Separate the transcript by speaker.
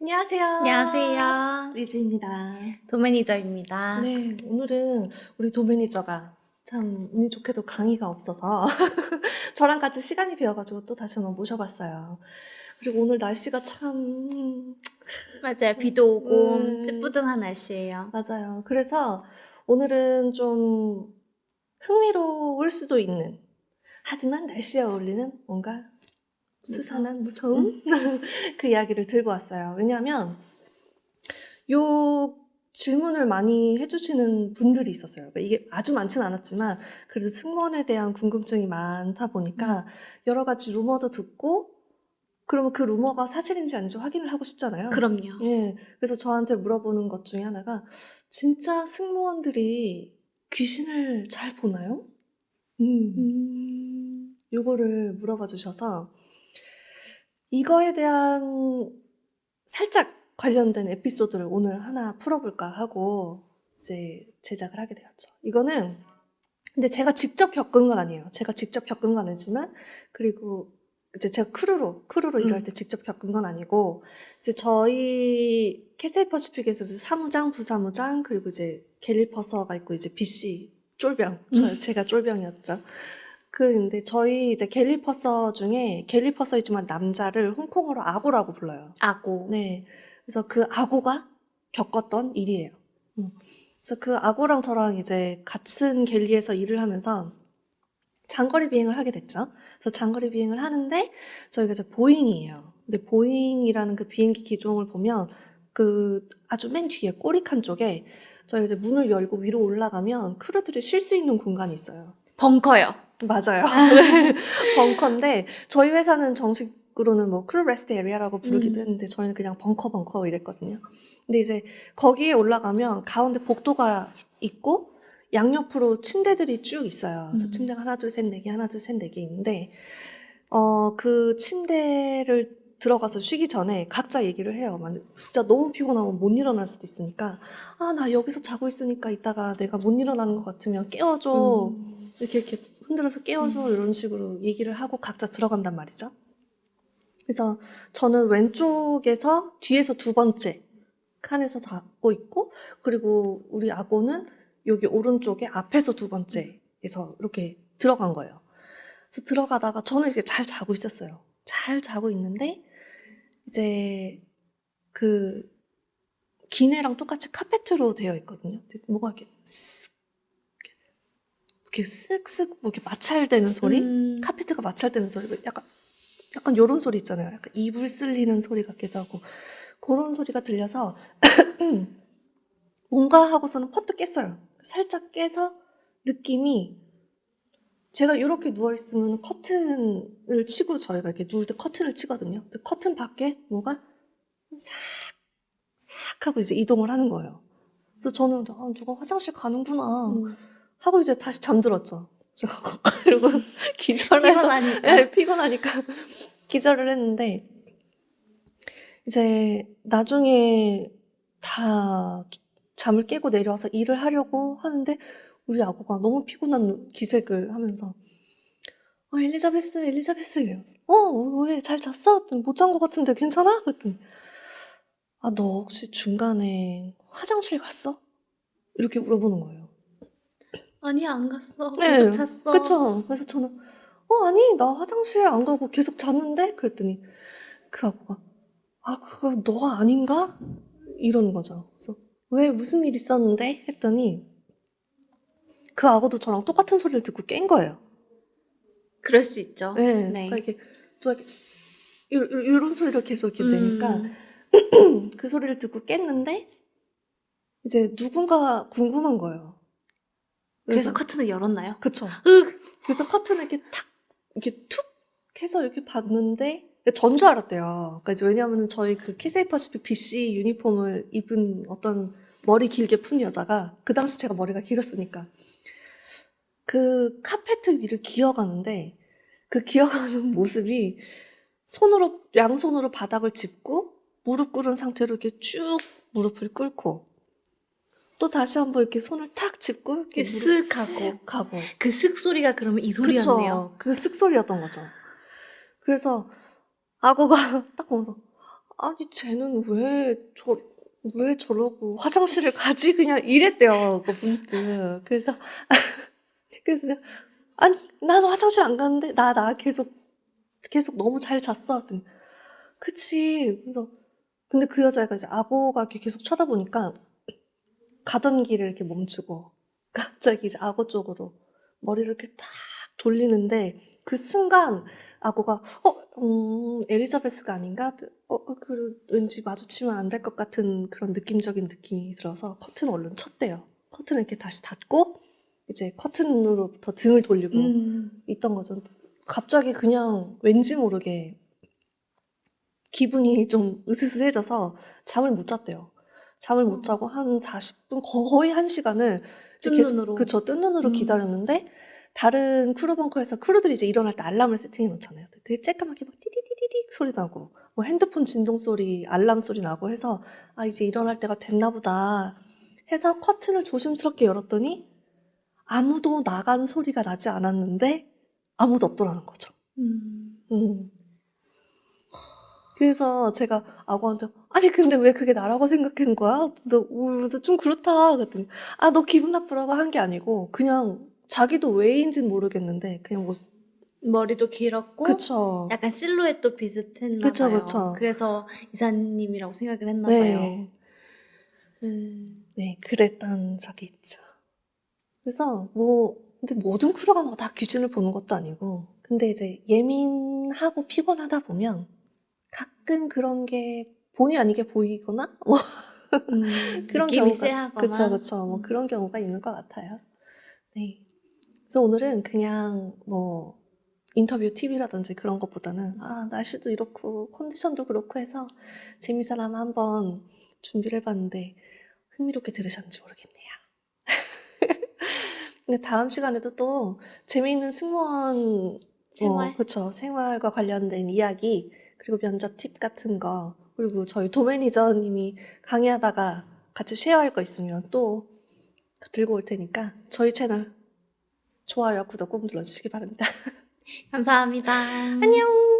Speaker 1: 안녕하세요.
Speaker 2: 안녕하세요.
Speaker 1: 리즈입니다.
Speaker 2: 도매니저입니다.
Speaker 1: 네, 오늘은 우리 도매니저가 참 운이 좋게도 강의가 없어서 저랑 같이 시간이 비어가지고 또 다시 한번 모셔봤어요. 그리고 오늘 날씨가 참
Speaker 2: 맞아요. 비도 오고
Speaker 1: 음.
Speaker 2: 찌뿌둥한 날씨예요.
Speaker 1: 맞아요. 그래서 오늘은 좀 흥미로울 수도 있는 하지만 날씨에 어울리는 뭔가 스산한 무서운 그 이야기를 들고 왔어요. 왜냐하면 요 질문을 많이 해주시는 분들이 있었어요. 그러니까 이게 아주 많지는 않았지만 그래도 승무원에 대한 궁금증이 많다 보니까 여러 가지 루머도 듣고 그러면 그 루머가 사실인지 아닌지 확인을 하고 싶잖아요.
Speaker 2: 그럼요.
Speaker 1: 예, 그래서 저한테 물어보는 것 중에 하나가 진짜 승무원들이 귀신을 잘 보나요? 음,
Speaker 2: 음,
Speaker 1: 요거를 물어봐 주셔서 이거에 대한 살짝 관련된 에피소드를 오늘 하나 풀어볼까 하고 이제 제작을 하게 되었죠. 이거는 근데 제가 직접 겪은 건 아니에요. 제가 직접 겪은 건 아니지만 그리고 이제 제가 크루로 크루로 일할
Speaker 2: 음.
Speaker 1: 때 직접 겪은 건 아니고 이제 저희 캐세이 퍼시픽에서 사무장, 부사무장 그리고 이제 갤리퍼서가 있고 이제 BC 쫄병 저 제가 쫄병이었죠. 그 근데 저희 이제 갤리퍼서 중에 갤리퍼서이지만 남자를 홍콩어로 아고라고 불러요.
Speaker 2: 아고.
Speaker 1: 네. 그래서 그 아고가 겪었던 일이에요. 음. 그래서 그 아고랑 저랑 이제 같은 갤리에서 일을 하면서 장거리 비행을 하게 됐죠. 그래서 장거리 비행을 하는데 저희가 이제 보잉이에요. 근데 보잉이라는 그 비행기 기종을 보면 그 아주 맨 뒤에 꼬리칸 쪽에 저희가 이제 문을 열고 위로 올라가면 크루들이 쉴 수 있는 공간이 있어요.
Speaker 2: 벙커요.
Speaker 1: 맞아요. 벙커인데 저희 회사는 정식으로는 뭐 크루 레스트 에리아라고 부르기도
Speaker 2: 음.
Speaker 1: 했는데 저희는 그냥 벙커 벙커 이랬거든요. 근데 이제 거기에 올라가면 가운데 복도가 있고 양옆으로 침대들이 쭉 있어요. 그래서
Speaker 2: 음.
Speaker 1: 침대가 하나 둘 셋 네 개 하나 둘 셋 네 개 있는데 어 그 침대를 들어가서 쉬기 전에 각자 얘기를 해요. 만 진짜 너무 피곤하면 못 일어날 수도 있으니까 아 나 여기서 자고 있으니까 이따가 내가 못 일어나는 것 같으면 깨워줘.
Speaker 2: 음.
Speaker 1: 이렇게 이렇게 흔들어서 깨워줘 이런 식으로 얘기를 하고 각자 들어간단 말이죠. 그래서 저는 왼쪽에서 뒤에서 두 번째 칸에서 잡고 있고 그리고 우리 아고는 여기 오른쪽에 앞에서 두 번째에서 이렇게 들어간 거예요. 그래서 들어가다가 저는 이렇게 잘 자고 있었어요. 잘 자고 있는데 이제 그 기내랑 똑같이 카페트로 되어 있거든요. 뭐가 이렇게 쓱 이렇게 쓱쓱 뭐 이렇게 마찰되는 소리?
Speaker 2: 음,
Speaker 1: 카페트가 마찰되는 소리, 약간 약간 요런 소리 있잖아요. 약간 이불 쓸리는 소리 같기도 하고 그런 소리가 들려서 뭔가 하고서는 퍼뜩 깼어요. 살짝 깨서 느낌이 제가 이렇게 누워 있으면 커튼을 치고 저희가 이렇게 누울 때 커튼을 치거든요. 근데 커튼 밖에 뭐가 싹, 싹 하고 이제 이동을 하는 거예요. 그래서 저는 아, 누가 화장실 가는구나
Speaker 2: 음.
Speaker 1: 하고 이제 다시 잠들었죠. 그리고 기절을 해서
Speaker 2: 피곤하니까.
Speaker 1: 네, 피곤하니까 기절을 했는데 이제 나중에 다 잠을 깨고 내려와서 일을 하려고 하는데 우리 아고가 너무 피곤한 기색을 하면서 어 엘리자베스 엘리자베스 이래면서 어 왜 잘 잤어? 못 잔 것 같은데 괜찮아? 그랬더니 아 너 혹시 중간에 화장실 갔어? 이렇게 물어보는 거예요.
Speaker 2: 아니 안 갔어.
Speaker 1: 네,
Speaker 2: 계속 잤어.
Speaker 1: 그쵸. 그래서 저는, 어, 아니, 나 화장실 안 가고 계속 잤는데? 그랬더니, 그 아고가, 아, 그거 너가 아닌가? 이러는 거죠. 그래서, 왜, 무슨 일 있었는데? 했더니, 그 악어도 저랑 똑같은 소리를 듣고 깬 거예요.
Speaker 2: 그럴 수 있죠.
Speaker 1: 네.
Speaker 2: 네.
Speaker 1: 그러니까 이렇게, 누가 이렇게, 요, 요- 요런 소리로 계속 이렇게 되니까,
Speaker 2: 음,
Speaker 1: 그 소리를 듣고 깼는데, 이제 누군가 궁금한 거예요.
Speaker 2: 그래서 커튼을 열었나요?
Speaker 1: 그쵸.
Speaker 2: 으,
Speaker 1: 그래서 커튼을 이렇게 탁, 이렇게 툭 해서 이렇게 봤는데, 전줄 알았대요. 그러니까 왜냐하면 저희 그 키세이 퍼시픽 BC 유니폼을 입은 어떤 머리 길게 푼 여자가, 그 당시 제가 머리가 길었으니까, 그 카페트 위를 기어가는데, 그 기어가는 모습이 손으로, 양손으로 바닥을 짚고, 무릎 꿇은 상태로 이렇게 쭉 무릎을 꿇고, 또 다시 한번 이렇게 손을 탁 짚고, 이렇게
Speaker 2: 쓱 하고.
Speaker 1: 쓱 하고.
Speaker 2: 그슥 소리가 그러면 이 소리였네요.
Speaker 1: 그쵸. 그 쓱 소리였던 거죠. 그래서 악어가 딱 보면서 아니 쟤는 왜 저 왜 저러고 화장실을 가지 그냥 이랬대요 그 문득 그래서 그래서 내가, 아니 난 화장실 안 가는데 나 나 계속 계속 너무 잘 잤어 했더니 그치 그래서 근데 그 여자애가 이제 악어가 이렇게 계속 쳐다보니까 가던 길을 이렇게 멈추고 갑자기 이제 악어 쪽으로 머리를 이렇게 탁 돌리는데 그 순간 악어가 어, 음, 엘리자베스가 아닌가? 어, 어, 그 왠지 마주치면 안 될 것 같은 그런 느낌적인 느낌이 들어서 커튼 얼른 쳤대요. 커튼을 이렇게 다시 닫고 이제 커튼으로부터 등을 돌리고
Speaker 2: 음.
Speaker 1: 있던 거죠. 갑자기 그냥 왠지 모르게 기분이 좀 으스스해져서 잠을 못 잤대요. 잠을 못 자고 한 40분, 거의 한 시간을 이제
Speaker 2: 뜬
Speaker 1: 계속
Speaker 2: 눈으로.
Speaker 1: 그쵸, 뜬 눈으로
Speaker 2: 음.
Speaker 1: 기다렸는데 다른 크루 벙커에서 크루들이 이제 일어날 때 알람을 세팅해 놓잖아요. 되게 쬐까맣게 막 띠디디디디 소리 나고 뭐 핸드폰 진동 소리, 알람 소리 나고 해서 아 이제 일어날 때가 됐나 보다 해서 커튼을 조심스럽게 열었더니 아무도 나간 소리가 나지 않았는데 아무도 없더라는 거죠.
Speaker 2: 음.
Speaker 1: 음. 그래서 제가 악어한테 아니 근데 왜 그게 나라고 생각한 거야? 너, 어, 너좀 그렇다 그랬더니 아 너 기분 나쁘라고 한 게 아니고 그냥 자기도 왜인지는 모르겠는데 그냥 뭐
Speaker 2: 머리도 길었고
Speaker 1: 그쵸
Speaker 2: 약간 실루엣도 비슷했나
Speaker 1: 그쵸,
Speaker 2: 봐요.
Speaker 1: 그쵸.
Speaker 2: 그래서 이사님이라고 생각을 했나 봐요.
Speaker 1: 네,
Speaker 2: 음.
Speaker 1: 네 그랬던 적이 있죠. 그래서 뭐 근데 모든 크루가 뭐 다 귀신을 보는 것도 아니고 근데 이제 예민하고 피곤하다 보면 가끔 그런 게 본의 아니게 보이거나 뭐
Speaker 2: 음.
Speaker 1: 그런 경우가
Speaker 2: 쎄하거나
Speaker 1: 그쵸 그쵸 뭐
Speaker 2: 음.
Speaker 1: 그런 경우가 있는 것 같아요. 네. 그래서 오늘은 그냥 뭐 인터뷰 팁이라든지 그런 것보다는 아 날씨도 이렇고 컨디션도 그렇고 해서 재미삼아 한번 준비를 해봤는데 흥미롭게 들으셨는지 모르겠네요. 근데 다음 시간에도 또 재미있는 승무원
Speaker 2: 생활
Speaker 1: 어, 그쵸. 생활과 관련된 이야기, 그리고 면접 팁 같은 거, 그리고 저희 도매니저님이 강의하다가 같이 쉐어할 거 있으면 또 들고 올 테니까 저희 채널 좋아요, 구독 꼭 눌러주시기 바랍니다.
Speaker 2: 감사합니다.
Speaker 1: 안녕!